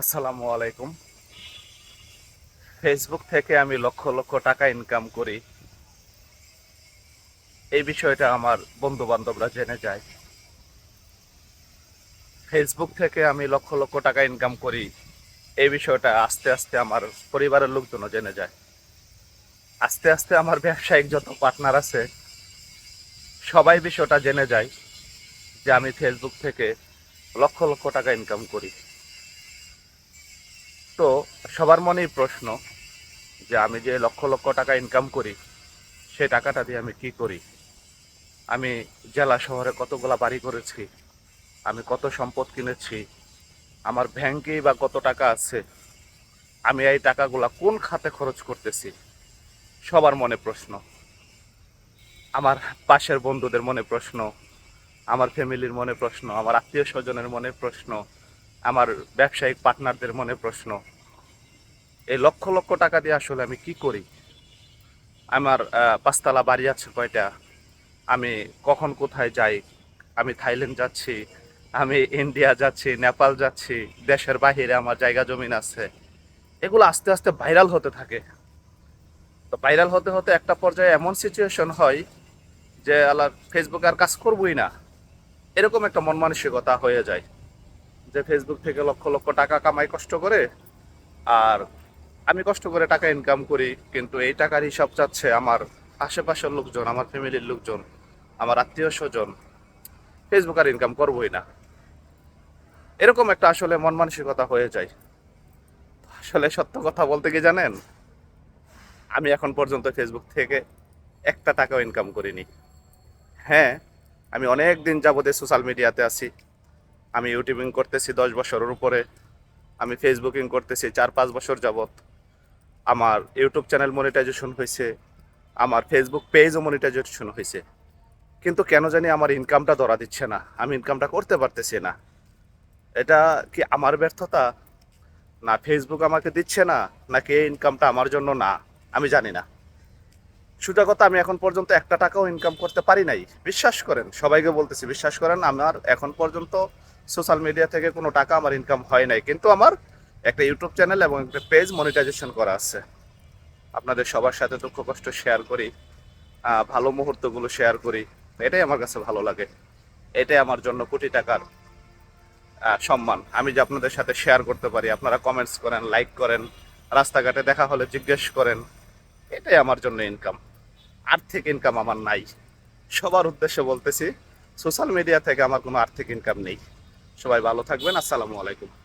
আসসালামু আলাইকুম। ফেসবুক থেকে আমি লক্ষ লক্ষ টাকা ইনকাম করি। এই বিষয়টা আমার বন্ধু বান্ধবরা জেনে যায়। ফেসবুক থেকে আমি লক্ষ লক্ষ টাকা ইনকাম করি। এই বিষয়টা আস্তে আস্তে আমার পরিবারের লোকজনও জেনে যায়। আস্তে আস্তে আমার ব্যবসায়িক যত পার্টনার আছে, সবাই বিষয়টা জেনে যায় যে আমি ফেসবুক থেকে লক্ষ লক্ষ টাকা ইনকাম করি। তো সবার মনেই প্রশ্ন যে আমি যে লক্ষ লক্ষ টাকা ইনকাম করি সেই টাকাটা দিয়ে আমি কি করি? আমি জেলা শহরে কতগুলা বাড়ি করেছি? আমি কত সম্পদ কিনেছি? আমার ব্যাংকেই বা কত টাকা আছে? আমি এই টাকাগুলা কোন খাতে খরচ করতেছি? সবার মনে প্রশ্ন। আমার পাশের বন্ধুদের মনে প্রশ্ন। আমার ফ্যামিলির মনে প্রশ্ন। আমার আত্মীয় স্বজনের মনে প্রশ্ন। আমার ব্যবসায়িক পার্টনারদের মনে প্রশ্ন, এই লক্ষ লক্ষ টাকা দিয়ে আসলে আমি কি করি? আমার পাঁচতলা বাড়ি আছে কয়টা? আমি কখন কোথায় যাই? আমি থাইল্যান্ড যাচ্ছি, আমি ইন্ডিয়া যাচ্ছি, নেপাল যাচ্ছি, দেশের বাহিরে আমার জায়গা জমিন আছে। এগুলো আস্তে আস্তে ভাইরাল হতে থাকে। তো ভাইরাল হতে হতে একটা পর্যায়ে এমন সিচুয়েশন হয় যে আল্লাহ ফেসবুকে আর কাজ করবই না। এরকম একটা মন মানসিকতা হয়ে যায়। যে ফেসবুক থেকে লক্ষ লক্ষ টাকা কামাই কষ্ট করে, আর আমি কষ্ট করে টাকা ইনকাম করি, কিন্তু এই টাকার হিসাব চাচ্ছে আমার আশেপাশের লোকজন, আমার ফ্যামিলির লোকজন, আমার আত্মীয় স্বজন। ফেসবুক আর ইনকাম করবোই না। এরকম একটা আসলে মন মানসিকতা হয়ে যায়। আসলে সত্য কথা বলতে কি জানেন? আমি এখন পর্যন্ত ফেসবুক থেকে একটা টাকাও ইনকাম করিনি। হ্যাঁ আমি অনেক দিন যাবতে সোশ্যাল মিডিয়াতে আছি। আমি ইউটিউবিং করতেছি দশ বছরের উপরে, আমি ফেসবুকিং করতেছি চার পাঁচ বছর যাবত আমার ইউটিউব চ্যানেল মনিটাইজেশন হয়েছে, আমার ফেসবুক পেজও মনিটাইজেশন হয়েছে। কিন্তু কেন জানি আমার ইনকামটা ধরা দিচ্ছে না, আমি ইনকামটা করতে পারতেছি না। এটা কি আমার ব্যর্থতা? না ফেসবুক আমাকে দিচ্ছে না, নাকি এই ইনকামটা আমার জন্য না? আমি জানি না। সোজা কথা আমি এখন পর্যন্ত একটা টাকাও ইনকাম করতে পারি নাই। বিশ্বাস করেন, সবাইকে বলতেছি, বিশ্বাস করেন, আমার এখন পর্যন্ত সোশ্যাল মিডিয়া থেকে কোনো টাকা আমার ইনকাম হয় নাই। কিন্তু আমার একটা ইউটিউব চ্যানেল এবং একটা পেজ মনিটাইজেশন করা আছে। আপনাদের সবার সাথে দুঃখ কষ্ট শেয়ার করি ভালো মুহূর্তগুলো শেয়ার করি। এটাই আমার কাছে ভালো লাগে। এটাই আমার জন্য কোটি টাকার সম্মান। আমি যে আপনাদের সাথে শেয়ার করতে পারি, আপনারা কমেন্টস করেন লাইক করেন, রাস্তাঘাটে দেখা হলে জিজ্ঞেস করেন, এটাই আমার জন্য ইনকাম আর্থিক ইনকাম আমার নাই। সবার উদ্দেশ্যে বলতেছি সোশ্যাল মিডিয়া থেকে আমার কোনো আর্থিক ইনকাম নেই। সবাই ভালো থাকবেন, আসসালামু আলাইকুম।